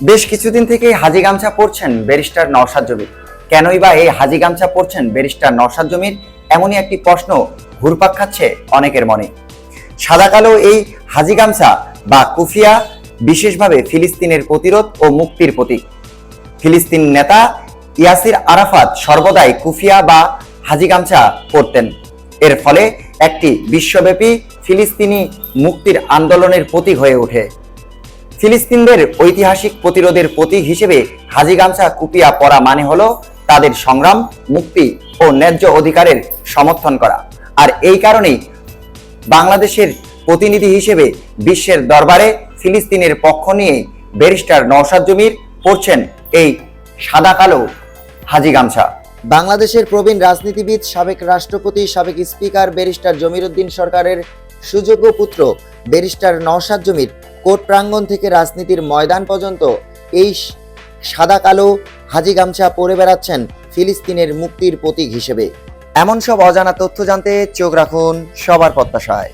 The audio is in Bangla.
বেশ কিছুদিন থেকেই হাজি গামছা পরছেন ব্যারিস্টার নওশাদ জমির। কেনই বা এই হাজি গামছা পরছেন ব্যারিস্টার নওশাদ জমির? এমনই একটি প্রশ্ন ঘুরপাক খাচ্ছে অনেকের মনে। সাদা কালো এই হাজি গামছা বা কুফিয়া বিশেষভাবে ফিলিস্তিনের প্রতিরোধ ও মুক্তির প্রতীক। ফিলিস্তিন নেতা ইয়াসির আরাফাত সর্বদাই কুফিয়া বা হাজি গামছা পরতেন। এর ফলে একটি বিশ্বব্যাপী ফিলিস্তিনি মুক্তির আন্দোলনের প্রতীক হয়ে ওঠে। ফিলিস্তিনদের ঐতিহাসিক প্রতিরোধের প্রতীক হিসেবে হাজি গামছা কুপিয়া পরা মানে হলো তাদের সংগ্রাম, মুক্তি ও ন্যায্য অধিকারের সমর্থন করা। আর এই কারণেই বাংলাদেশের প্রতিনিধি হিসেবে বিশ্বের দরবারে ফিলিস্তিনের পক্ষ নিয়ে ব্যারিস্টার নওশাদ জমির পড়ছেন এই সাদা কালো হাজি গামছা। বাংলাদেশের প্রবীণ রাজনীতিবিদ, সাবেক রাষ্ট্রপতি, সাবেক স্পিকার ব্যারিস্টার জমির উদ্দিন সরকারের সুযোগ্য পুত্র ব্যারিস্টার নওশাদ জমির কোর্ট প্রাঙ্গণ থেকে রাজনীতির ময়দান পর্যন্ত এই সাদা কালো হাজি গামছা পরে বেড়াচ্ছেন ফিলিস্তিনের মুক্তির প্রতীক হিসেবে। এমন সব অজানা তথ্য জানতে চোখ রাখুন সবার প্রত্যাশায়।